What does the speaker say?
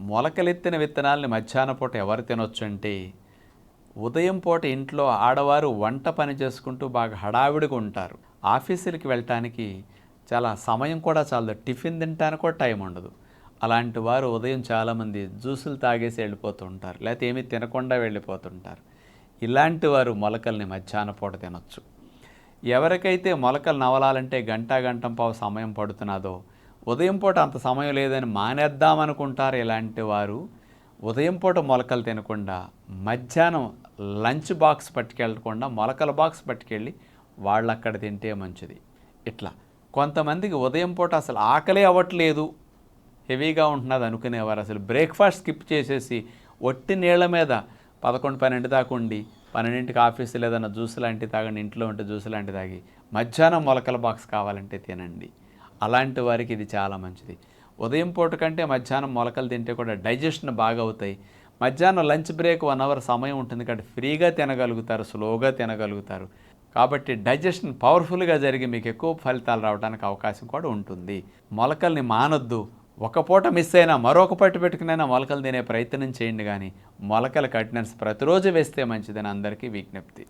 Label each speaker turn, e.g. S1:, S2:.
S1: మొలకలెత్తిన విత్తనాలని మధ్యాహ్న పూట ఎవరు తినొచ్చు అంటే ఉదయం పూట ఇంట్లో ఆడవారు వంట పని చేసుకుంటూ బాగా హడావిడిగా ఉంటారు. ఆఫీసులకి వెళ్ళటానికి చాలా సమయం కూడా చాలదు. టిఫిన్ తినడానికి కూడా టైం ఉండదు. అలాంటి వారు ఉదయం చాలామంది జ్యూసులు తాగేసి వెళ్ళిపోతూ ఉంటారు. లేకపోతే ఏమీ తినకుండా వెళ్ళిపోతుంటారు ఇలాంటి వారు మొలకల్ని మధ్యాహ్న పూట తినొచ్చు. ఎవరికైతే మొలకలు నవలాలంటే గంట గంటం పావు సమయం పడుతున్నదో ఉదయం పూట అంత సమయం లేదని మానేద్దామనుకుంటారు ఇలాంటి వారు. ఉదయం పూట మొలకలు తినకుండా మధ్యాహ్నం లంచ్ బాక్స్ పట్టుకెళ్ళకుండా మొలకల బాక్స్ పట్టుకెళ్ళి వాళ్ళు అక్కడ తింటే మంచిది. ఇట్లా. కొంతమందికి ఉదయం పూట అసలు ఆకలే అవ్వట్లేదు. హెవీగా ఉంటున్నది అనుకునేవారు. అసలు బ్రేక్ఫాస్ట్ స్కిప్ చేసేసి ఒట్టి నీళ్ళ మీద పదకొండు పన్నెండు దాకా ఉండి పన్నెండింటికి ఆఫీస్ లేదన్న జ్యూస్ లాంటివి తాగండి ఇంట్లో ఉంటే జ్యూస్ లాంటివి తాగి మధ్యాహ్నం మొలకల బాక్స్ కావాలంటే తినండి. అలాంటి వారికి ఇది చాలా మంచిది. ఉదయం పూట కంటే మధ్యాహ్నం మొలకలు తింటే కూడా డైజెషన్ బాగా అవుతాయి మధ్యాహ్నం లంచ్ బ్రేక్ వన్ అవర్ సమయం ఉంటుంది కాబట్టి ఫ్రీగా తినగలుగుతారు స్లోగా తినగలుగుతారు. కాబట్టి డైజెషన్ పవర్ఫుల్గా జరిగి మీకు ఎక్కువ ఫలితాలు రావడానికి అవకాశం కూడా ఉంటుంది. మొలకల్ని మానొద్దు. ఒక పూట మిస్ అయినా మరొక పట్టు పెట్టుకునైనా మొలకలు తినే ప్రయత్నం చేయండి కానీ మొలకల కట్నెన్స్ ప్రతిరోజు వేస్తే మంచిదని అందరికీ విజ్ఞప్తి.